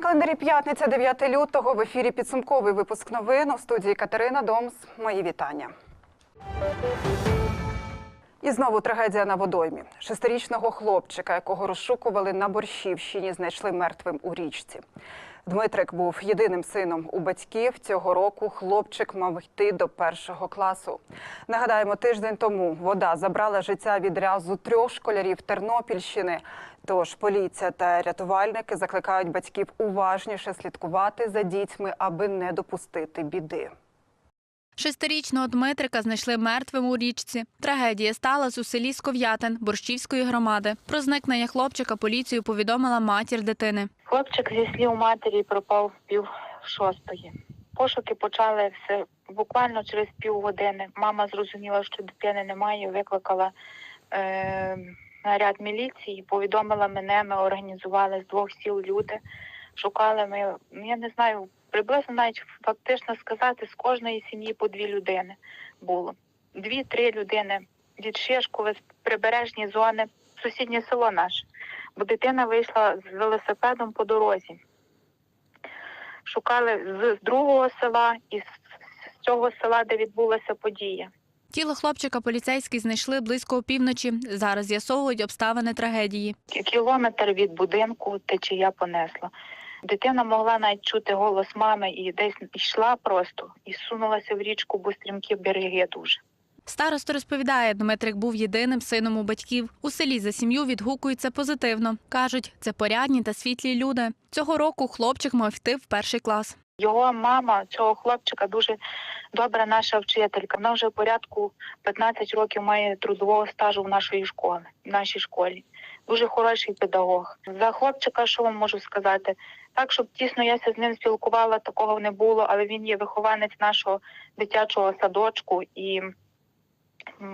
Календарі п'ятниця 9 лютого в ефірі підсумковий випуск новин у студії Катерина Домс. Мої вітання. І знову трагедія на водоймі. Шестирічного хлопчика, якого розшукували на Борщівщині, знайшли мертвим у річці. Дмитрик був єдиним сином у батьків. Цього року хлопчик мав йти до першого класу. Нагадаємо, тиждень тому вода забрала життя відразу трьох школярів Тернопільщини. Тож поліція та рятувальники закликають батьків уважніше слідкувати за дітьми, аби не допустити біди. Шестирічного Дмитрика знайшли мертвим у річці. Трагедія сталася у селі Сков'ятин Борщівської громади. Про зникнення хлопчика поліцію повідомила матір дитини. Хлопчик зі слів матері пропав пів шостої. Пошуки почали все буквально через півгодини. Мама зрозуміла, що дитини немає, викликала е, наряд міліції, повідомила мене. Ми організували з двох сіл люди. Шукали ми, я не знаю, приблизно навіть фактично сказати, з кожної сім'ї по дві людини було. Дві-три людини від Шишкови, з прибережні зони, сусіднє село наше бо дитина вийшла з велосипедом по дорозі. Шукали з другого села і з з цього села, де відбулася подія. Тіло хлопчика поліцейські знайшли близько опівночі. Зараз з'ясовують обставини трагедії. Кілометр від будинку течія понесла. Дитина могла навіть чути голос мами і десь йшла просто і сунулася в річку, бо стрімкі береги дуже. Староста розповідає, Дмитрик був єдиним сином у батьків. У селі за сім'ю відгукуються позитивно. Кажуть, це порядні та світлі люди. Цього року хлопчик мав йти в перший клас. Його мама цього хлопчика дуже добра наша вчителька. Вона вже порядку 15 років має трудового стажу в нашої школи, в нашій школі. Дуже хороший педагог. За хлопчика, що вам можу сказати? Так, щоб тісно я з ним спілкувала, такого не було, але він є вихованець нашого дитячого садочку і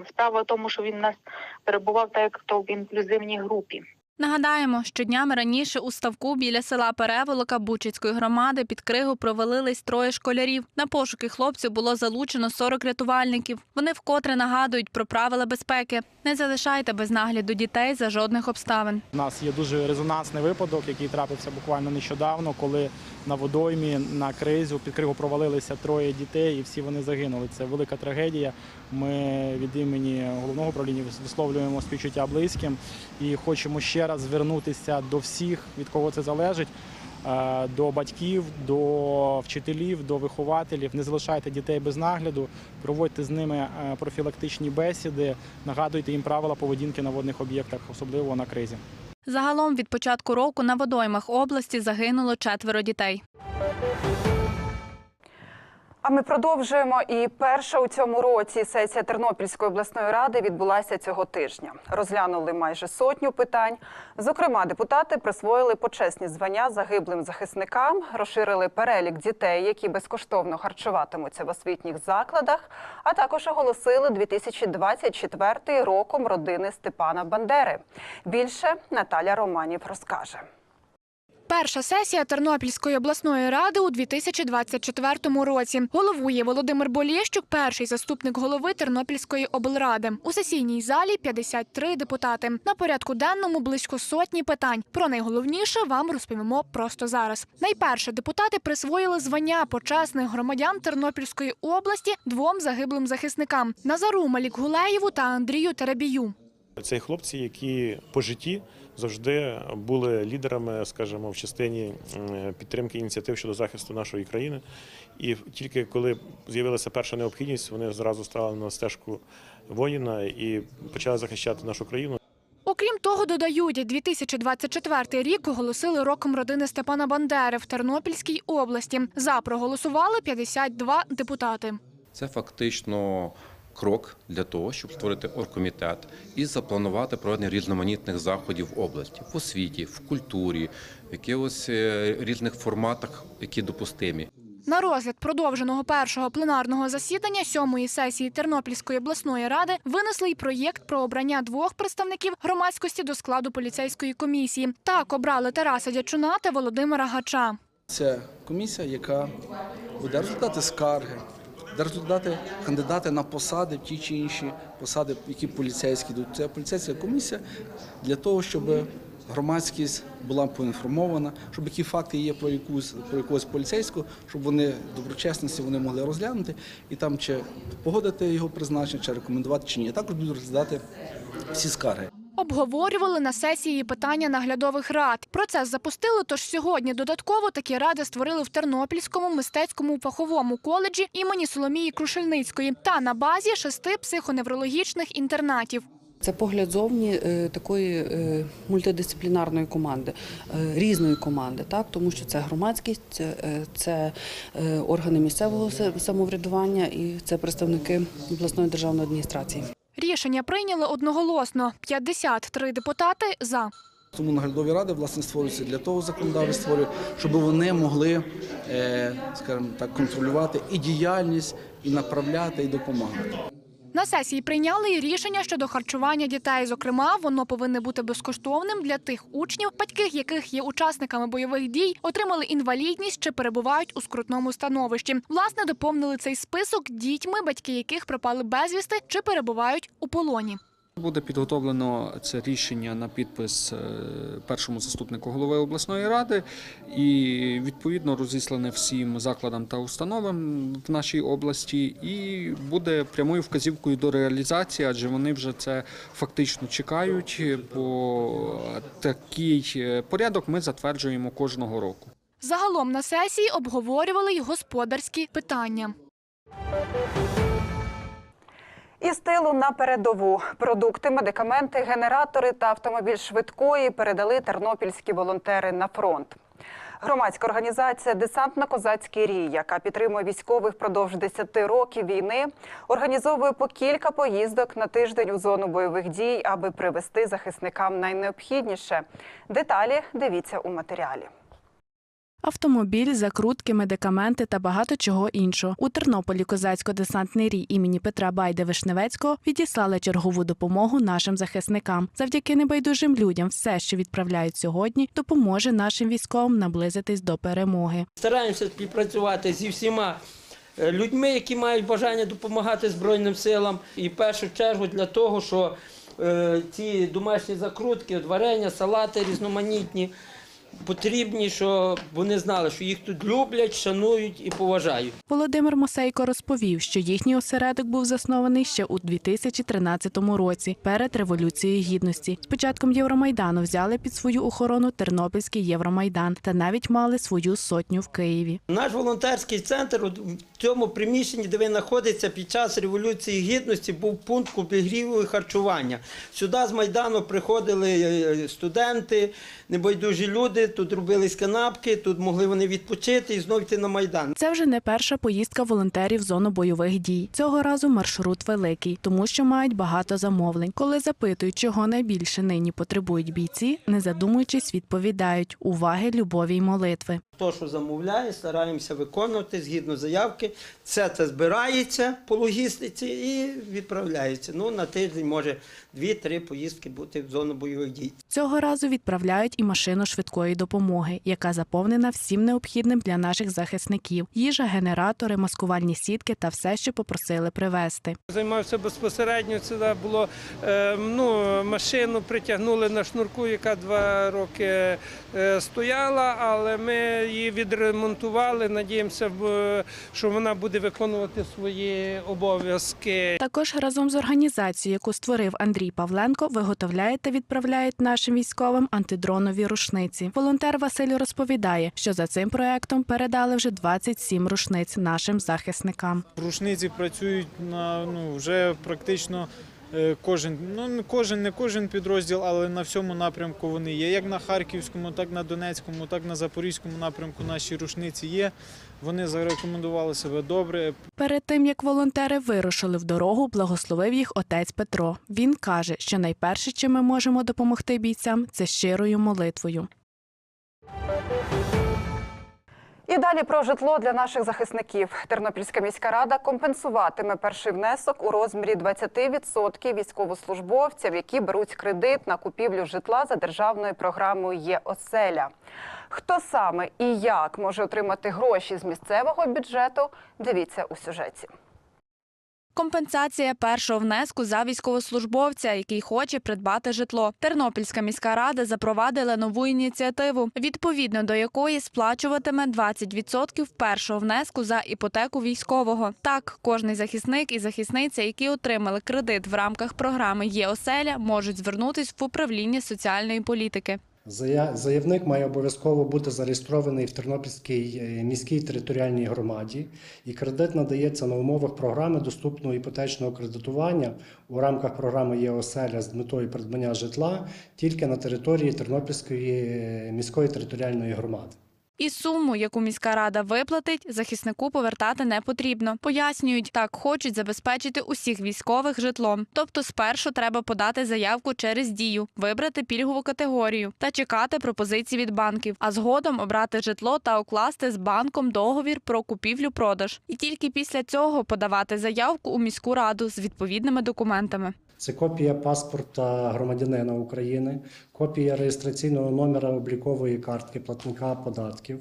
справа в тому, що він у нас перебував так, як то в інклюзивній групі. Нагадаємо, що днями раніше у ставку біля села Переволока Бучицької громади під кригу провалились троє школярів. На пошуки хлопців було залучено 40 рятувальників. Вони вкотре нагадують про правила безпеки. Не залишайте без нагляду дітей за жодних обставин. У нас є дуже резонансний випадок, який трапився буквально нещодавно, коли на водоймі на кризу під кригу провалилися троє дітей, і всі вони загинули. Це велика трагедія. Ми від імені головного управління висловлюємо співчуття близьким і хочемо ще раз звернутися до всіх, від кого це залежить. е, До батьків, до вчителів, до вихователів не залишайте дітей без нагляду, проводьте з ними е, профілактичні бесіди, нагадуйте їм правила поведінки на водних об'єктах, особливо на кризі. Загалом від початку року на водоймах області загинуло четверо дітей. А ми продовжуємо. І перша у цьому році сесія Тернопільської обласної ради відбулася цього тижня. Розглянули майже сотню питань. Зокрема, депутати присвоїли почесні звання загиблим захисникам, розширили перелік дітей, які безкоштовно харчуватимуться в освітніх закладах, а також оголосили 2024 роком родини Степана Бандери. Більше Наталя Романів розкаже. Перша сесія Тернопільської обласної ради у 2024 році. Головує Володимир Болєщук, перший заступник голови Тернопільської облради. У сесійній залі 53 депутати. На порядку денному близько сотні питань. Про найголовніше вам розповімо просто зараз. Найперше депутати присвоїли звання почесних громадян Тернопільської області двом загиблим захисникам Назару Малікгулеєву та Андрію Теребію. Це хлопці, які по житті завжди були лідерами, скажімо, в частині підтримки ініціатив щодо захисту нашої країни. І тільки коли з'явилася перша необхідність, вони зразу стали на стежку воїна і почали захищати нашу країну. Окрім того, додають, 2024 рік оголосили роком родини Степана Бандери в Тернопільській області. За проголосували 52 депутати. Це фактично крок для того, щоб створити оргкомітет і запланувати проведення різноманітних заходів в області в освіті, в культурі, в якихось е, різних форматах, які допустимі. На розгляд продовженого першого пленарного засідання сьомої сесії Тернопільської обласної ради винесли й проєкт про обрання двох представників громадськості до складу поліцейської комісії. Так обрали Тараса Дячуна та Володимира Гача. Це комісія, яка буде розглядати скарги, буде розглядати кандидати на посади ті чи інші посади, які поліцейські йдуть. Це поліцейська комісія для того, щоб громадськість була поінформована, щоб які факти є про якусь про якогось поліцейського, щоб вони доброчесності вони могли розглянути і там чи погодити його призначення, чи рекомендувати, чи ні. Також будуть розглядати всі скарги. Обговорювали на сесії питання наглядових рад. Процес запустили, тож сьогодні додатково такі ради створили в Тернопільському мистецькому фаховому коледжі імені Соломії Крушельницької та на базі шести психоневрологічних інтернатів. Це погляд зовні е, такої е, мультидисциплінарної команди, е, різної команди, так тому що це громадськість, це, органи місцевого самоврядування і це представники обласної державної адміністрації. Рішення прийняли одноголосно. 53 депутати за. Тому наглядові ради власне створюються для того, законодавець створює, щоб вони могли, е, скажімо так, контролювати і діяльність, і направляти, і допомагати. На сесії прийняли і рішення щодо харчування дітей. Зокрема, воно повинне бути безкоштовним для тих учнів, батьки яких є учасниками бойових дій, отримали інвалідність чи перебувають у скрутному становищі. Власне, доповнили цей список дітьми, батьки яких пропали безвісти чи перебувають у полоні. Буде підготовлено це рішення на підпис е, першому заступнику голови обласної ради і відповідно розіслане всім закладам та установам в нашій області, і буде прямою вказівкою до реалізації, адже вони вже це фактично чекають. Бо такий е, порядок ми затверджуємо кожного року. Загалом на сесії обговорювали й господарські питання. Із тилу на передову продукти, медикаменти, генератори та автомобіль швидкої передали тернопільські волонтери на фронт. Громадська організація Десантно-Козацький рій, яка підтримує військових впродовж 10 років війни, організовує по кілька поїздок на тиждень у зону бойових дій, аби привезти захисникам найнеобхідніше. Деталі дивіться у матеріалі. Автомобіль, закрутки, медикаменти та багато чого іншого. У Тернополі козацько-десантний рій імені Петра Байде Вишневецького відіслали чергову допомогу нашим захисникам. Завдяки небайдужим людям, все, що відправляють сьогодні, допоможе нашим військовим наблизитись до перемоги. Стараємося співпрацювати зі всіма е, людьми, які мають бажання допомагати Збройним силам. І в першу чергу для того, що е, ці домашні закрутки, варення, салати різноманітні потрібні, щоб вони знали, що їх тут люблять, шанують і поважають. Володимир Мосейко розповів, що їхній осередок був заснований ще у 2013 році, перед революцією гідності. З початком Євромайдану взяли під свою охорону Тернопільський Євромайдан та навіть мали свою сотню в Києві. Наш волонтерський центр в цьому приміщенні, де він знаходиться під час Революції Гідності, був пункт обігріву і харчування. Сюди з Майдану приходили е, студенти, небайдужі люди, тут робились канапки, тут могли вони відпочити і знов йти на Майдан. Це вже не перша поїздка волонтерів в зону бойових дій. Цього разу маршрут великий, тому що мають багато замовлень. Коли запитують, чого найбільше нині потребують бійці, не задумуючись, відповідають уваги, любові й молитви. Хто що замовляє, стараємося виконувати згідно заявки. Все це збирається по логістиці і відправляється. Ну, на тиждень може дві-три поїздки бути в зону бойових дій. Цього разу відправляють і машину швидкої допомоги, яка заповнена всім необхідним для наших захисників: їжа, генератори, маскувальні сітки та все, що попросили привезти. Займався безпосередньо. Сюди було е, ну, машину притягнули на шнурку, яка два роки е, стояла, але ми її відремонтували. Надіємося, що вона буде виконувати свої обов'язки. Також разом з організацією, яку створив Андрій Павленко, виготовляють та відправляють нашим військовим антидронові рушниці. Волонтер Василь розповідає, що за цим проектом передали вже 27 рушниць нашим захисникам. Рушниці працюють на ну вже практично. Е, Кожен, ну кожен, не кожен підрозділ, але на всьому напрямку вони є. Як на Харківському, так на Донецькому, так на Запорізькому напрямку наші рушниці є. Вони зарекомендували себе добре. Перед тим як волонтери вирушили в дорогу, благословив їх отець Петро. Він каже, що найперше, чим ми можемо допомогти бійцям, це щирою молитвою. І далі про житло для наших захисників. Тернопільська міська рада компенсуватиме перший внесок у розмірі 20% військовослужбовців, які беруть кредит на купівлю житла за державною програмою «Є оселя». Хто саме і як може отримати гроші з місцевого бюджету? Дивіться у сюжеті. Компенсація першого внеску за військовослужбовця, який хоче придбати житло. Тернопільська міська рада запровадила нову ініціативу, відповідно до якої сплачуватиме 20% першого внеску за іпотеку військового. Так, кожний захисник і захисниця, які отримали кредит в рамках програми «Є-оселя», можуть звернутись в управління соціальної політики. Зая- Заявник має обов'язково бути зареєстрований в Тернопільській е, міській територіальній громаді, і кредит надається на умовах програми доступного іпотечного кредитування у рамках програми «Є-оселя» з метою придбання житла тільки на території Тернопільської е, міської територіальної громади. І суму, яку міська рада виплатить, захиснику повертати не потрібно. Пояснюють, так хочуть забезпечити усіх військових житлом. Тобто, спершу треба подати заявку через дію, вибрати пільгову категорію та чекати пропозицій від банків, а згодом обрати житло та укласти з банком договір про купівлю-продаж. І тільки після цього подавати заявку у міську раду з відповідними документами. Це копія паспорта громадянина України, копія реєстраційного номера облікової картки платника податків,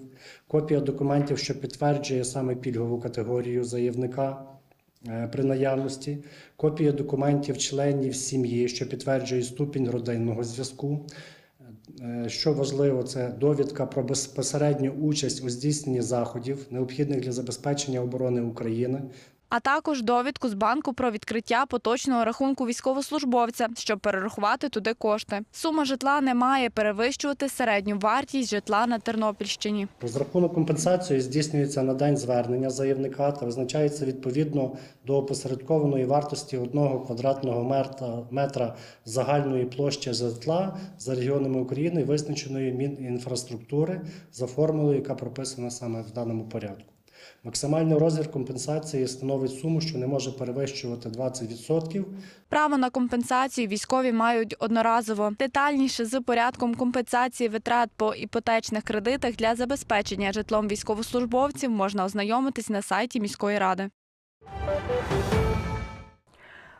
копія документів, що підтверджує саме пільгову категорію заявника е, при наявності, копія документів членів сім'ї, що підтверджує ступінь родинного зв'язку. Е, Що важливо, це довідка про безпосередню участь у здійсненні заходів, необхідних для забезпечення оборони України, А також довідку з банку про відкриття поточного рахунку військовослужбовця, щоб перерахувати туди кошти. Сума житла не має перевищувати середню вартість житла на Тернопільщині. Розрахунок компенсації здійснюється на день звернення заявника та визначається відповідно до опосередкованої вартості одного квадратного метра, загальної площі житла за регіонами України, визначеної Мінінфраструктури за формулою, яка прописана саме в даному порядку. Максимальний розмір компенсації становить суму, що не може перевищувати 20% Право на компенсацію військові мають одноразово. Детальніше з порядком компенсації витрат по іпотечних кредитах для забезпечення житлом військовослужбовців можна ознайомитись на сайті міської ради.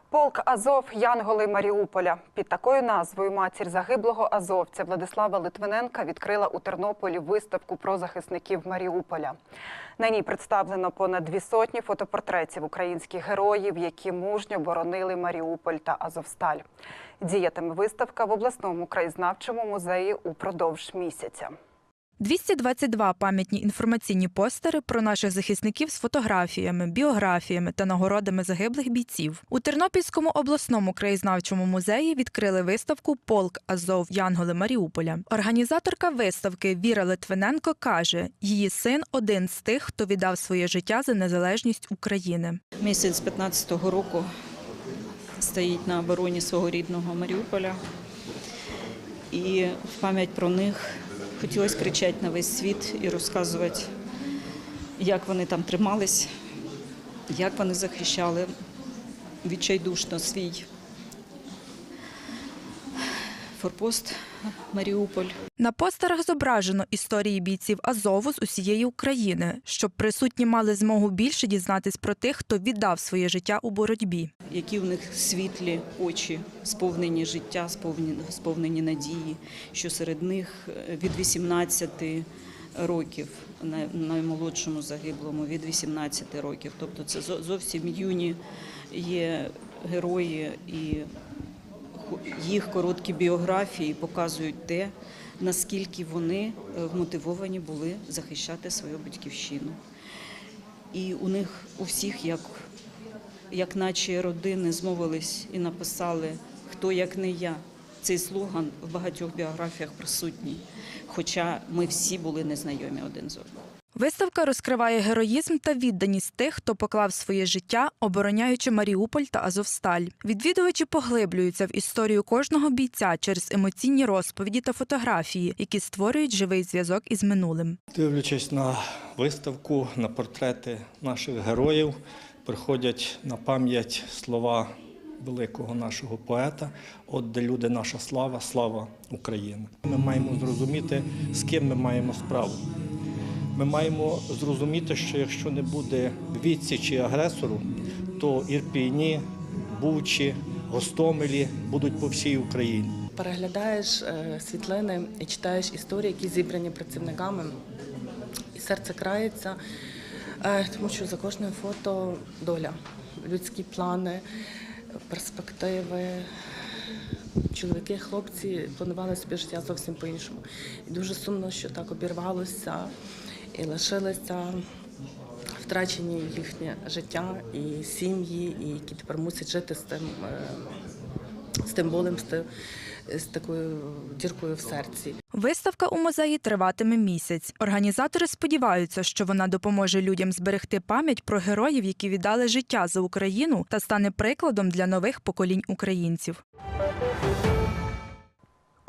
Полк Азов Янголи Маріуполя під такою назвою матір загиблого азовця Владислава Литвиненка відкрила у Тернополі виставку про захисників Маріуполя. На ній представлено понад дві сотні фотопортретів українських героїв, які мужньо боронили Маріуполь та Азовсталь. Діятиме виставка в обласному краєзнавчому музеї упродовж місяця. 222 пам'ятні інформаційні постери про наших захисників з фотографіями, біографіями та нагородами загиблих бійців. У Тернопільському обласному краєзнавчому музеї відкрили виставку Полк Азов Янголи Маріуполя. Організаторка виставки Віра Литвиненко каже, її син один з тих, хто віддав своє життя за незалежність України. Місяць 15-го року стоїть на обороні свого рідного Маріуполя. І в пам'ять про них хотілося кричати на весь світ і розказувати, як вони там тримались, як вони захищали відчайдушно свій форпост Маріуполь. На постерах зображено історії бійців Азову з усієї України, щоб присутні мали змогу більше дізнатись про тих, хто віддав своє життя у боротьбі. які в них світлі очі, сповнені життя, сповнені, сповнені надії, що серед них е, від 18 років, наймолодшому загиблому від 18 років. Тобто це зовсім юні є герої і їх короткі біографії показують те, наскільки вони е, вмотивовані були захищати свою батьківщину. І у них у всіх, як, як наче родини, змовились і написали Хто як не я. Цей слоган в багатьох біографіях присутній, хоча ми всі були незнайомі один з одним. Виставка розкриває героїзм та відданість тих, хто поклав своє життя, обороняючи Маріуполь та Азовсталь. Відвідувачі поглиблюються в історію кожного бійця через емоційні розповіді та фотографії, які створюють живий зв'язок із минулим. Дивлячись на виставку, на портрети наших героїв, приходять на пам'ять слова великого нашого поета От де люди, наша слава, слава України. Ми маємо зрозуміти, з ким ми маємо справу. Ми маємо зрозуміти, що якщо не буде відсічі агресору, то Ірпіні, Бучі, Гостомелі будуть по всій Україні. переглядаєш е, світлини і читаєш історії, які зібрані працівниками, і серце крається, е, тому що за кожним фото доля людські плани, перспективи. Чоловіки, хлопці планували собі життя зовсім по-іншому. І дуже сумно, що так обірвалося і лишилися втрачені їхнє життя і сім'ї, і які тепер мусять жити з тим, е, з тим болем, з, тим, з такою діркою в серці. Виставка у музеї триватиме місяць. Організатори сподіваються, що вона допоможе людям зберегти пам'ять про героїв, які віддали життя за Україну, та стане прикладом для нових поколінь українців.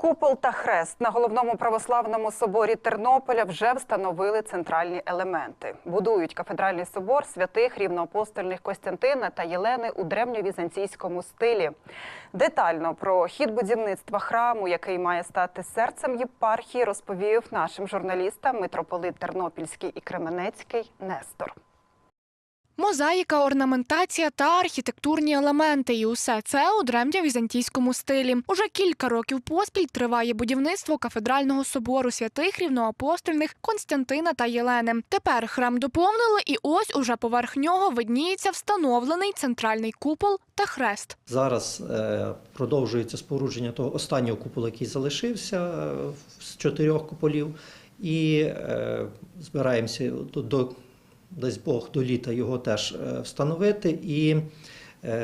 Купол та хрест на головному православному соборі Тернополя вже встановили центральні елементи. Будують кафедральний собор святих рівноапостольних Костянтина та Єлени у древньовізантійському стилі. Детально про хід будівництва храму, який має стати серцем єпархії, розповів нашим журналістам митрополит Тернопільський і Кременецький Нестор. Мозаїка, орнаментація та архітектурні елементи. І усе це у древньо-візантійському стилі. Уже кілька років поспіль триває будівництво кафедрального собору святих рівноапостольних Константина та Єлени. Тепер храм доповнили, і ось уже поверх нього видніється встановлений центральний купол та хрест. Зараз е, продовжується спорудження того останнього купола, який залишився е, з чотирьох куполів, і е, збираємося до, до дасть Бог до літа його теж е, встановити. І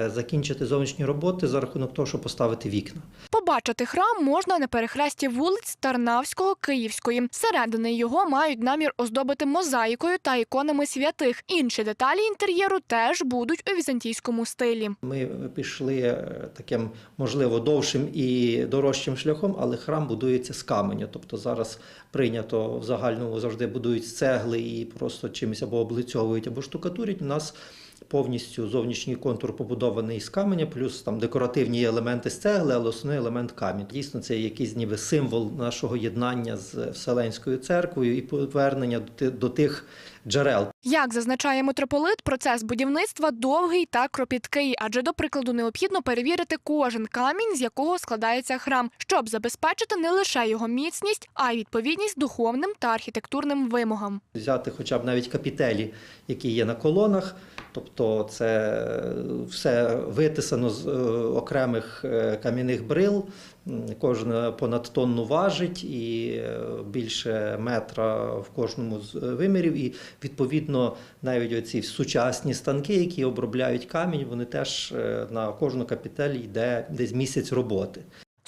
закінчити зовнішні роботи за рахунок того, щоб поставити вікна. Побачити храм можна на перехресті вулиць Тарнавського, Київської. Середини його мають намір оздобити мозаїкою та іконами святих. Інші деталі інтер'єру теж будуть у візантійському стилі. Ми пішли е, таким, можливо, довшим і дорожчим шляхом, але храм будується з каменю. Тобто зараз прийнято в загальному завжди будують з цегли і просто чимось або облицьовують, або штукатурять. У нас повністю зовнішній контур побудований з каменя, плюс там декоративні елементи з цегли, але основний елемент камінь. Дійсно, це якийсь ніби символ нашого єднання з Вселенською церквою і повернення до тих джерел. Як зазначає митрополит, процес будівництва довгий та кропіткий, адже до прикладу необхідно перевірити кожен камінь, з якого складається храм, щоб забезпечити не лише його міцність, а й відповідність духовним та архітектурним вимогам. взяти хоча б навіть капітелі, які є на колонах. Тобто це е, все витисано з е, окремих е, кам'яних брил. Кожна понад тонну важить і е, більше метра в кожному з е, вимірів. І відповідно навіть оці сучасні станки, які обробляють камінь, вони теж е, на кожну капітель йде десь місяць роботи.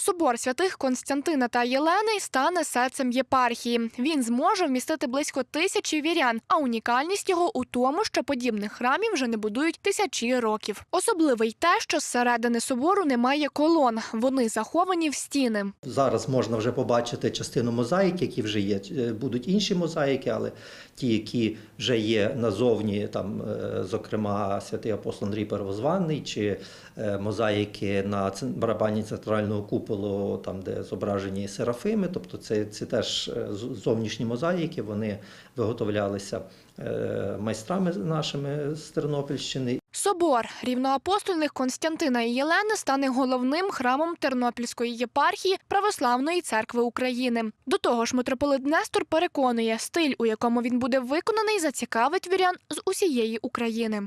Собор святих Константина та Єлени стане серцем єпархії. Він зможе вмістити близько тисячі вірян. А унікальність його у тому, що подібних храмів вже не будують тисячі років. Особливе й те, що зсередини собору немає колон. Вони заховані в стіни. Зараз можна вже побачити частину мозаїки, які вже є. Е, Будуть інші мозаїки, але ті, які вже є назовні, там, е, зокрема, святий апостол Андрій Первозваний, чи е, мозаїки на барабані центрального куполу, там, де зображені серафими, тобто це, це теж е, зовнішні мозаїки, вони виготовлялися е, майстрами нашими з Тернопільщини. Собор рівноапостольних Константина і Єлени стане головним храмом Тернопільської єпархії Православної церкви України. До того ж, митрополит Нестор переконує, стиль, у якому він буде виконаний, зацікавить вірян з усієї України.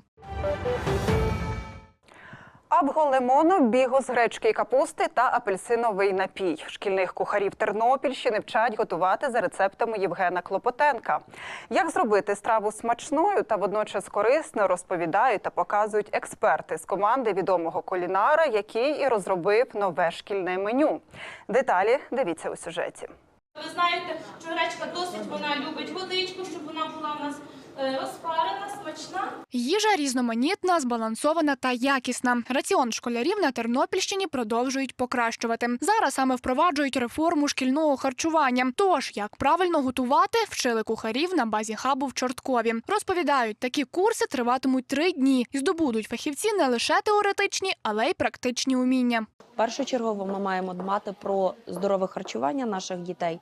Абго лимону, бігу з гречки і капусти та апельсиновий напій. Шкільних кухарів Тернопільщини вчать готувати за рецептами Євгена Клопотенка. Як зробити страву смачною та водночас корисною, розповідають та показують експерти з команди відомого кулінара, який і розробив нове шкільне меню. Деталі дивіться у сюжеті. Ви знаєте, що гречка досить вона любить водичку, щоб вона була у нас розпарена, смачна. Їжа різноманітна, збалансована та якісна. Раціон школярів на Тернопільщині продовжують покращувати. Зараз саме впроваджують реформу шкільного харчування. Тож, як правильно готувати, вчили кухарів на базі хабу в Чорткові. Розповідають, такі курси триватимуть три дні і здобудуть фахівці не лише теоретичні, але й практичні уміння. Першочергово ми маємо дбати про здорове харчування наших дітей.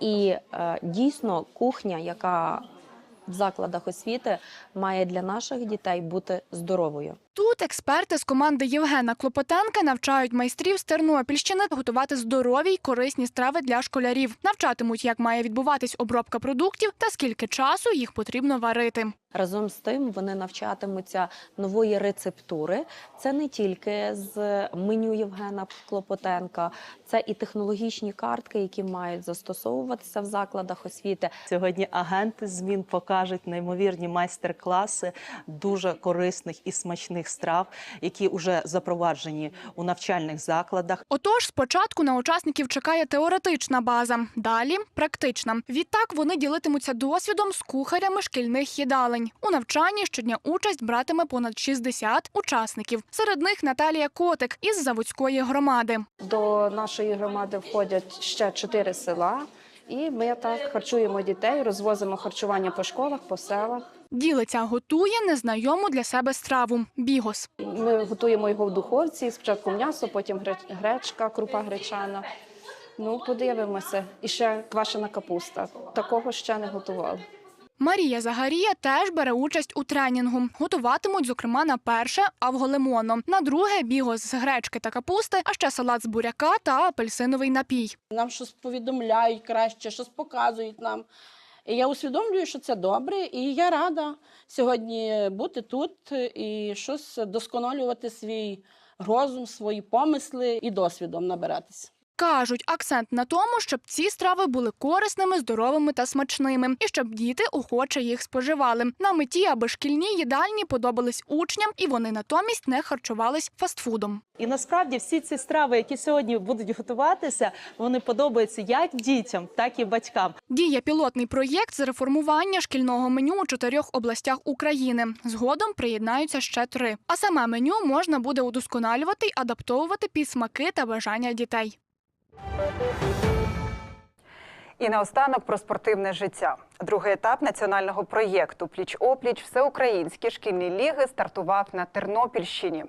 І е, дійсно кухня, яка в закладах освіти має для наших дітей бути здоровою. Тут експерти з команди Євгена Клопотенка навчають майстрів з Тернопільщини готувати здорові й корисні страви для школярів. Навчатимуть, як має відбуватись обробка продуктів та скільки часу їх потрібно варити. Разом з тим вони навчатимуться нової рецептури. Це не тільки з меню Євгена Клопотенка, це і технологічні картки, які мають застосовуватися в закладах освіти. Сьогодні агенти змін покажуть неймовірні майстер-класи дуже корисних і смачних страв, які вже запроваджені у навчальних закладах. Отож, спочатку на учасників чекає теоретична база, далі практична. Відтак вони ділитимуться досвідом з кухарями шкільних їдалень. У навчанні щодня участь братиме понад 60 учасників. Серед них Наталія Котик із заводської громади. До нашої громади входять ще чотири села, і ми так харчуємо дітей, розвозимо харчування по школах, по селах. Ділиця готує незнайому для себе страву бігос. Ми готуємо його в духовці. Спочатку м'ясо, потім гре- гречка, крупа гречана. Ну, подивимося. І ще квашена капуста. Такого ще не готували. Марія Загарія теж бере участь у тренінгу. Готуватимуть, зокрема, на перше авголемоно, на друге бігос з гречки та капусти, а ще салат з буряка та апельсиновий напій. Нам щось повідомляють краще, щось показують нам. І я усвідомлюю, що це добре, і я рада сьогодні бути тут і щось досконалювати свій розум, свої помисли і досвідом набиратися. Кажуть, акцент на тому, щоб ці страви були корисними, здоровими та смачними, і щоб діти охоче їх споживали. На меті, аби шкільні їдальні подобались учням, і вони натомість не харчувались фастфудом. І насправді всі ці страви, які сьогодні будуть готуватися, вони подобаються як дітям, так і батькам. Діє пілотний проєкт з реформування шкільного меню у чотирьох областях України. Згодом приєднаються ще три. А саме меню можна буде удосконалювати й адаптовувати під смаки та бажання дітей. І наостанок про спортивне життя. Другий етап національного проєкту Пліч-опліч всеукраїнські шкільні ліги стартував на Тернопільщині.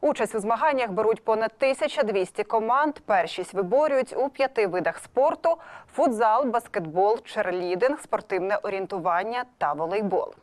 Участь у змаганнях беруть понад 1200 команд. Першість виборюють у п'яти видах спорту: футзал, баскетбол, черлідинг, спортивне орієнтування та волейбол.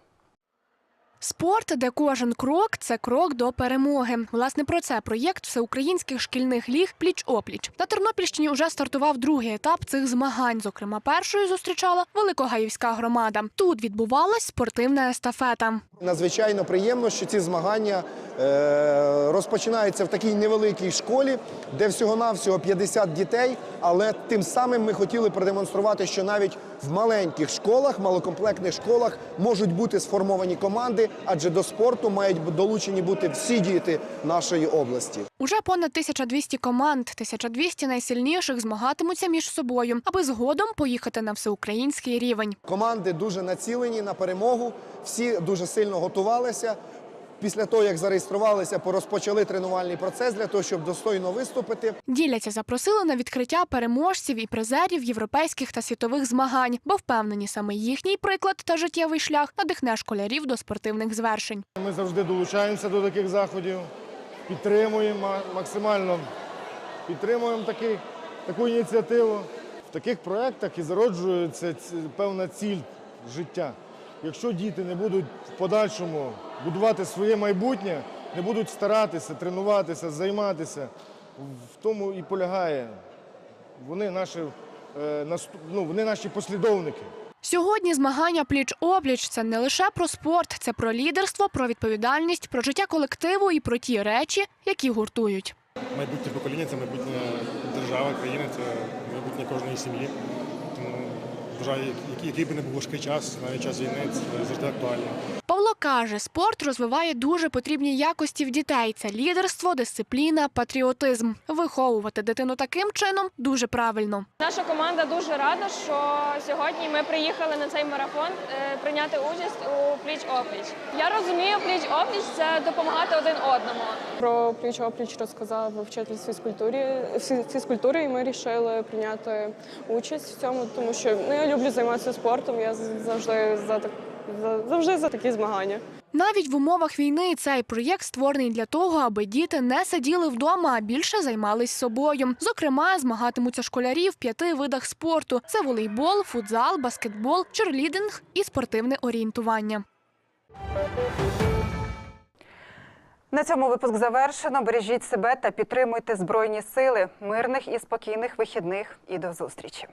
Спорт, де кожен крок це крок до перемоги. Власне про це проєкт всеукраїнських шкільних ліг пліч-опліч. На Тернопільщині уже стартував другий етап цих змагань. Зокрема, першою зустрічала Великогаївська громада. Тут відбувалась спортивна естафета. Надзвичайно приємно, що ці змагання е, розпочинаються в такій невеликій школі, де всього-навсього 50 дітей. Але тим самим ми хотіли продемонструвати, що навіть в маленьких школах, малокомплектних школах можуть бути сформовані команди, адже до спорту мають долучені бути всі діти нашої області. Уже понад 1200 команд, 1200 найсильніших змагатимуться між собою, аби згодом поїхати на всеукраїнський рівень. Команди дуже націлені на перемогу. Всі дуже сильно готувалися. Після того, як зареєструвалися, порозпочали тренувальний процес для того, щоб достойно виступити. Діляться, запросили на відкриття переможців і призерів європейських та світових змагань, бо впевнені саме їхній приклад та життєвий шлях надихне школярів до спортивних звершень. Ми завжди долучаємося до таких заходів, підтримуємо максимально підтримуємо такий, таку ініціативу. В таких проєктах і зароджується певна ціль життя. Якщо діти не будуть в подальшому будувати своє майбутнє, не будуть старатися, тренуватися, займатися, в тому і полягає. Вони наші, е, ну, вони наші послідовники. Сьогодні змагання пліч-опліч це не лише про спорт, це про лідерство, про відповідальність, про життя колективу і про ті речі, які гуртують. Майбутнє покоління це майбутнє держава, країна, це майбутнє кожної сім'ї. Тому вважаю, який би не був важкий час, навіть час війни, це завжди актуально. Павло каже, спорт розвиває дуже потрібні якості в дітей: це лідерство, дисципліна, патріотизм. Виховувати дитину таким чином дуже правильно. Наша команда дуже рада, що сьогодні ми приїхали на цей марафон е, прийняти участь у пліч опліч. Я розумію, пліч опліч це допомагати один одному. Про пліч опліч розказав вчитель з фізкультури, фізкультури, і ми вирішили прийняти участь в цьому, тому що ну, я люблю займатися спортом. Я завжди за так за- завжди за такі змагання. Навіть в умовах війни цей проєкт створений для того, аби діти не сиділи вдома, а більше займались собою. Зокрема, змагатимуться школярі в п'яти видах спорту: це волейбол, футзал, баскетбол, черлідинг і спортивне орієнтування. На цьому випуск завершено. Бережіть себе та підтримуйте збройні сили. Мирних і спокійних вихідних і до зустрічі.